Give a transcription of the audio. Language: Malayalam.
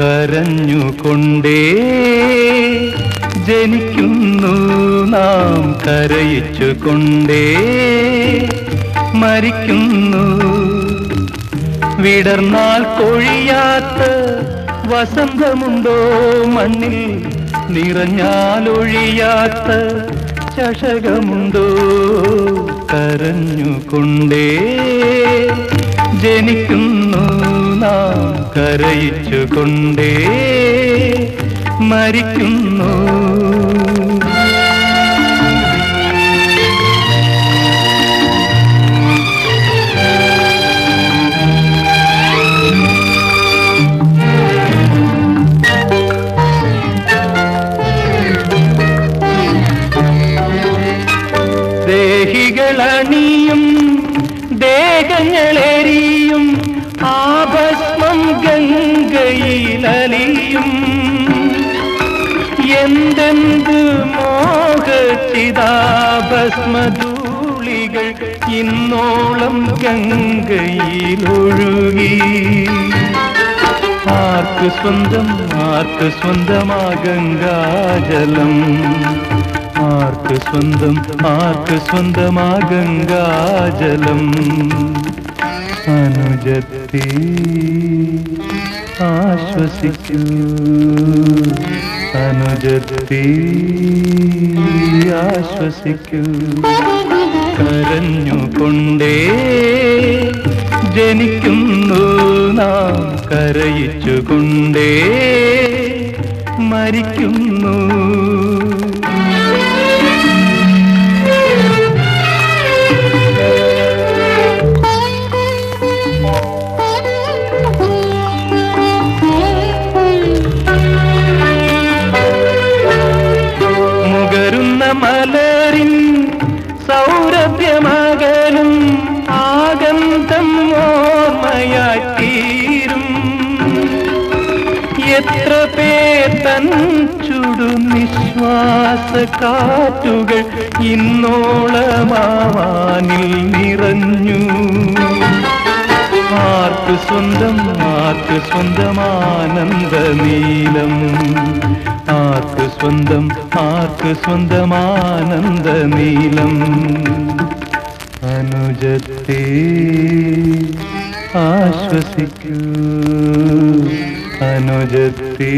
കരഞ്ഞുകൊണ്ടേ ജനിക്കുന്നു നാം കരയിച്ചുകൊണ്ടേ മരിക്കുന്നു. വിടർന്നാൽ കൊഴിയാത്ത വസന്തമുണ്ടോ മണ്ണിൽ? നിറഞ്ഞാലൊഴിയാത്ത ചഷകമുണ്ടോ കരഞ്ഞുകൊണ്ടേ ജനിക്കുന്നു കരയിച്ചുകൊണ്ടേ മരിക്കുന്നു. ദേഹികളണിയും ദേഹങ്ങളെരിയും ആഭസ്മം എന്തെന്ത് മോഹചിതാഭസ്മധൂളികൾ ഇന്നോളം ഗംഗയിലൊഴുകി. ആർക്ക് സ്വന്തം ആർക്ക് സ്വന്തമാ ഗംഗാജലം. ആർക്ക് സ്വന്തം ആർക്ക് സ്വന്തമാ ഗംഗാജലം. അനുജത്തി ആശ്വസിക്കൂ. അനുജത്തി ആശ്വസിക്കൂ. കരഞ്ഞുകൊണ്ടേ ജനിക്കുന്നു നാം കരയിച്ചുകൊണ്ടേ മരിക്കുന്നു എത്ര പേർ തൻ ചുടു നിശ്വാസ കാറ്റുകൾ ഇന്നോളമാവാനിൽ നിറഞ്ഞു. ആർക്ക് സ്വന്തം ആർക്ക് സ്വന്തമാനന്ദ നീലം. ആർക്ക് സ്വന്തം ആർക്ക് സ്വന്തമാനന്ദ നീലം. അനുജത്തെ ആശ്വസിക്കൂ. അനുജത്തെ